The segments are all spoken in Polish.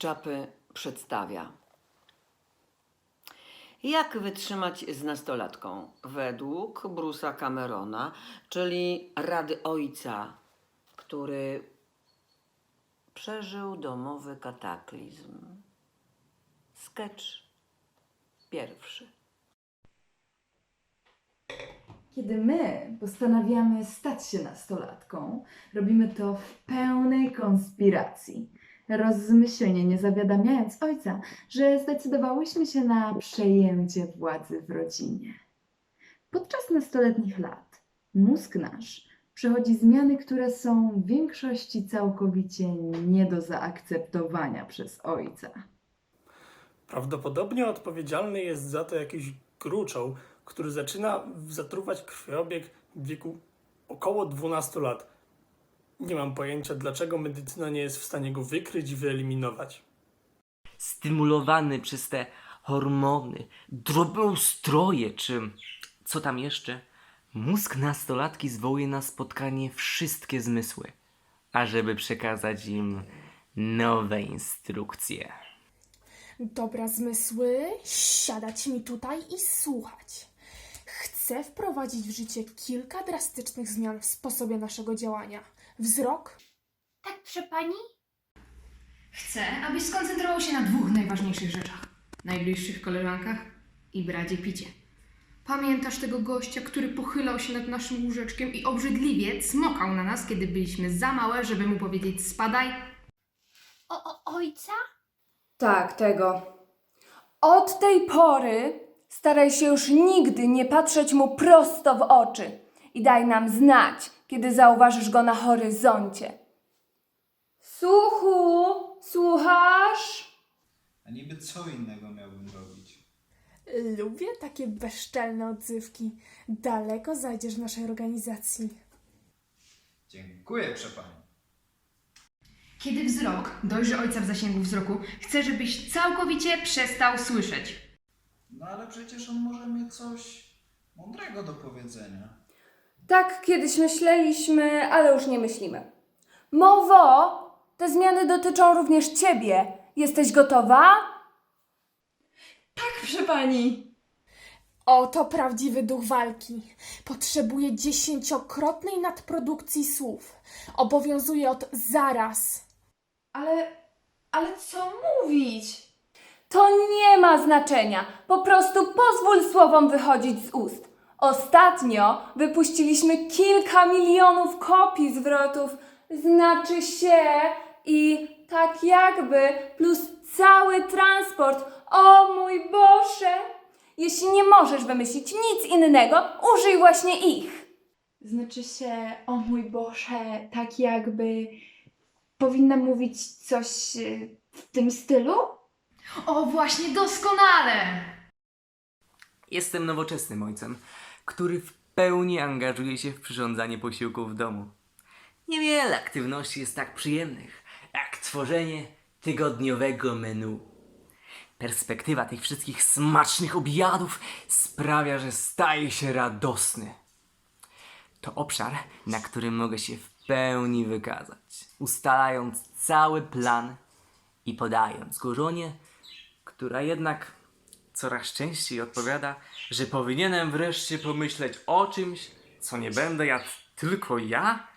Czapy przedstawia. Jak wytrzymać z nastolatką? Według Brusa Camerona, czyli rady ojca, który przeżył domowy kataklizm. Sketch pierwszy. Kiedy my postanawiamy stać się nastolatką, robimy to w pełnej konspiracji. Rozmyślnie nie zawiadamiając ojca, że zdecydowałyśmy się na przejęcie władzy w rodzinie. Podczas nastoletnich lat mózg nasz przechodzi zmiany, które są w większości całkowicie nie do zaakceptowania przez ojca. Prawdopodobnie odpowiedzialny jest za to jakiś gruczoł, który zaczyna zatruwać krwiobieg w wieku około 12 lat. Nie mam pojęcia, dlaczego medycyna nie jest w stanie go wykryć i wyeliminować. stymulowany przez te hormony, drobnoustroje, czy co tam jeszcze, mózg nastolatki zwołuje na spotkanie wszystkie zmysły, ażeby przekazać im nowe instrukcje. Dobra, zmysły, siadać mi tutaj i słuchać. Chcę wprowadzić w życie kilka drastycznych zmian w sposobie naszego działania. Wzrok, Tak, proszę pani? Chcę, abyś skoncentrował się na dwóch najważniejszych rzeczach: najbliższych koleżankach i bradzie picie. Pamiętasz tego gościa, który pochylał się nad naszym łóżeczkiem i obrzydliwie cmokał na nas, kiedy byliśmy za małe, żeby mu powiedzieć spadaj? O, o ojca? Tak, tego. Od tej pory staraj się już nigdy nie patrzeć mu prosto w oczy i daj nam znać, kiedy zauważysz go na horyzoncie. Słuchu, słuchasz? A niby co innego miałbym robić? lubię takie bezczelne odzywki. Daleko zajdziesz w naszej organizacji. Dziękuję, przepani. Kiedy wzrok dojrzy ojca w zasięgu wzroku, chcę, żebyś całkowicie przestał słyszeć. No ale przecież on może mieć coś mądrego do powiedzenia. Tak kiedyś myśleliśmy, ale już nie myślimy. Mowo, te zmiany dotyczą również ciebie. Jesteś gotowa? Tak, proszę pani. Oto prawdziwy duch walki. Potrzebuje dziesięciokrotnej nadprodukcji słów. Obowiązuje od zaraz. Ale, ale co mówić? To nie ma znaczenia. Po prostu pozwól słowom wychodzić z ust. Ostatnio wypuściliśmy kilka milionów kopii zwrotów znaczy się i tak jakby plus cały transport. O mój Boże! Jeśli nie możesz wymyślić nic innego, użyj właśnie ich. Znaczy się, o mój Boże, tak jakby powinnam mówić coś y, w tym stylu? O, właśnie, doskonale! Jestem nowoczesnym ojcem, który w pełni angażuje się w przyrządzanie posiłków w domu. Niewiele aktywności jest tak przyjemnych, jak tworzenie tygodniowego menu. Perspektywa tych wszystkich smacznych obiadów sprawia, że staje się radosny. To obszar, na którym mogę się w pełni wykazać, ustalając cały plan i podając go żonie, która jednak coraz częściej odpowiada, że powinienem wreszcie pomyśleć o czymś, co nie będę jadł tylko ja?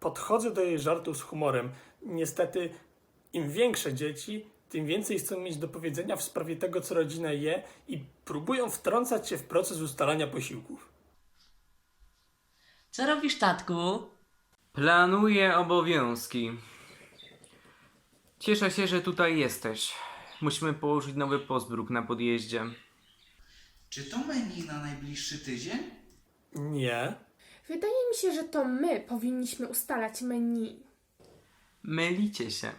Podchodzę do jej żartu z humorem. Niestety, im większe dzieci, tym więcej chcą mieć do powiedzenia w sprawie tego, co rodzina je i próbują wtrącać się w proces ustalania posiłków. Co robisz, tatku? Planuję obowiązki. Cieszę się, że tutaj jesteś. Musimy położyć nowy pozbruk na podjeździe. Czy to menu na najbliższy tydzień? Nie. Wydaje mi się, że to my powinniśmy ustalać menu. Mylicie się.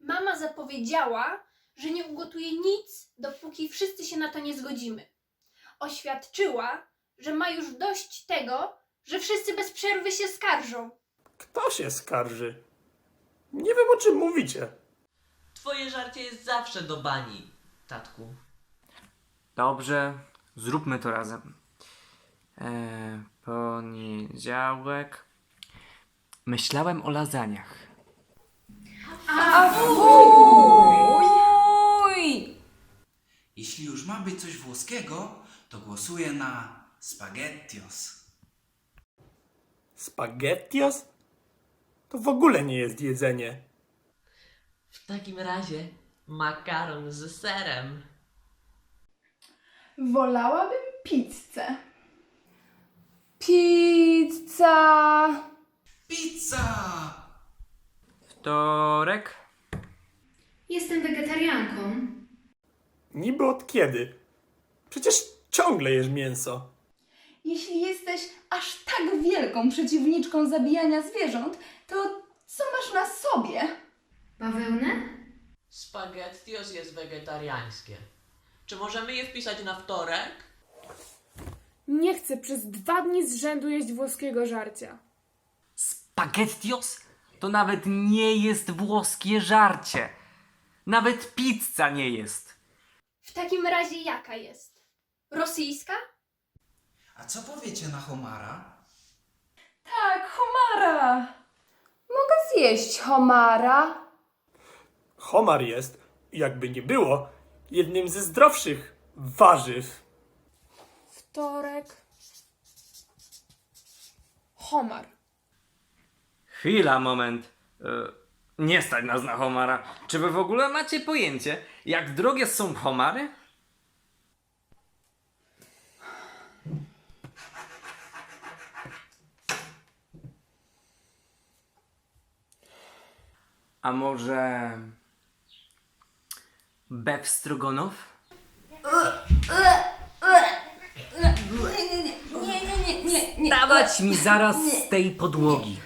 Mama zapowiedziała, że nie ugotuje nic, dopóki wszyscy się na to nie zgodzimy. Oświadczyła, że ma już dość tego, że wszyscy bez przerwy się skarżą. Kto się skarży? Nie wiem, o czym mówicie. Twoje żarcie jest zawsze do bani, tatku. Dobrze, zróbmy to razem. E, poniedziałek. Myślałem o lasaniach. A! Jeśli już ma być coś włoskiego, to głosuję na spaghettios. Spaghettios? To w ogóle nie jest jedzenie. W takim razie makaron z serem. Wolałabym pizzę. Pizza. Pizza! Wtorek? Jestem wegetarianką. Niby od kiedy? Przecież ciągle jesz mięso. Jeśli jesteś aż tak wielką przeciwniczką zabijania zwierząt, to co masz na sobie? Bawełnę? Spaghettios jest wegetariańskie. Czy możemy je wpisać na wtorek? Nie chcę przez dwa dni z rzędu jeść włoskiego żarcia. Spaghettios to nawet nie jest włoskie żarcie. Nawet pizza nie jest. W takim razie jaka jest? Rosyjska? A co powiecie na homara? Tak, homara. Mogę zjeść homara. Homar jest, jakby nie było, jednym ze zdrowszych warzyw. Wtorek. Homar. Chwila, moment. E, nie stać nas na homara. Czy wy w ogóle macie pojęcie, jak drogie są homary? A może... Bew Strogonow? Dawać mi zaraz z tej podłogi.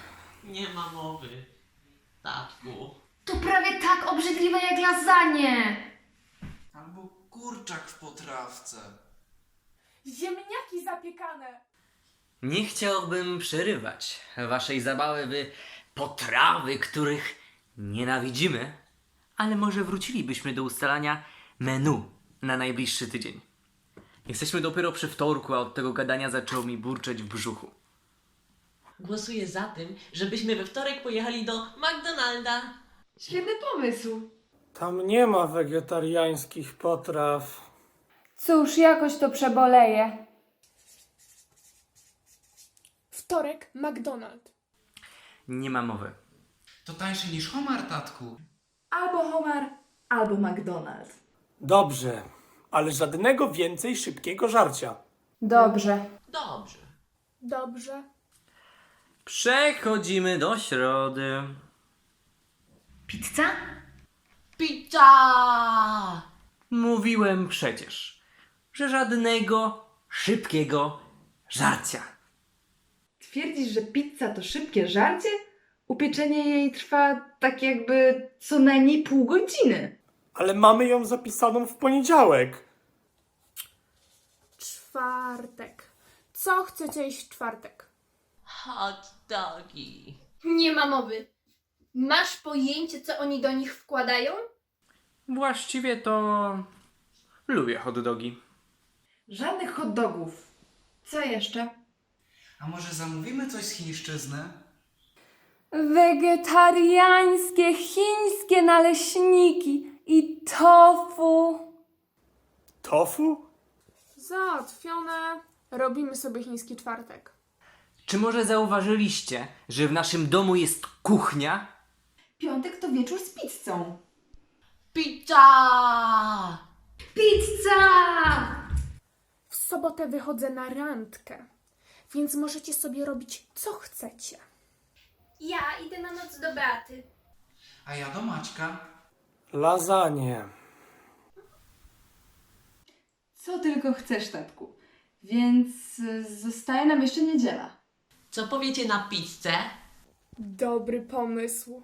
Nie ma mowy. Tatku. To prawie tak obrzydliwe jak lasagne. Albo kurczak w potrawce. Ziemniaki zapiekane. Nie chciałbym przerywać waszej zabawy w potrawy, których nienawidzimy, ale może wrócilibyśmy do ustalania menu na najbliższy tydzień. Jesteśmy dopiero przy wtorku, a od tego gadania zaczęło mi burczeć w brzuchu. Głosuję za tym, żebyśmy we wtorek pojechali do McDonalda. Świetny pomysł. Tam nie ma wegetariańskich potraw. Cóż, jakoś to przeboleję. Wtorek McDonald. Nie ma mowy. To tańsze niż homar, tatku. Albo homar, albo McDonald's. Dobrze, ale żadnego więcej szybkiego żarcia. Dobrze. Dobrze. Dobrze. Przechodzimy do środy. Pizza? Pizza! Mówiłem przecież, że żadnego szybkiego żarcia. Twierdzisz, że pizza to szybkie żarcie? Upieczenie jej trwa tak jakby co najmniej pół godziny. Ale mamy ją zapisaną w poniedziałek. Czwartek. Co chcecie jeść w czwartek? Hot dogi. Nie ma mowy. Masz pojęcie, co oni do nich wkładają? Właściwie to lubię hot dogi. Żadnych hot dogów. Co jeszcze? A może zamówimy coś z chińszczyzny? Wegetariańskie chińskie naleśniki i tofu. Tofu? Załatwione. Robimy sobie chiński czwartek. Czy może zauważyliście, że w naszym domu jest kuchnia? Piątek to wieczór z pizzą. Pizza! Pizza! W sobotę wychodzę na randkę, więc możecie sobie robić co chcecie. Ja idę na noc do Beaty. A ja do Maćka. Lasagne. Co tylko chcesz, tatku. Więc y, zostaje nam jeszcze niedziela. Co powiecie na pizzę? Dobry pomysł.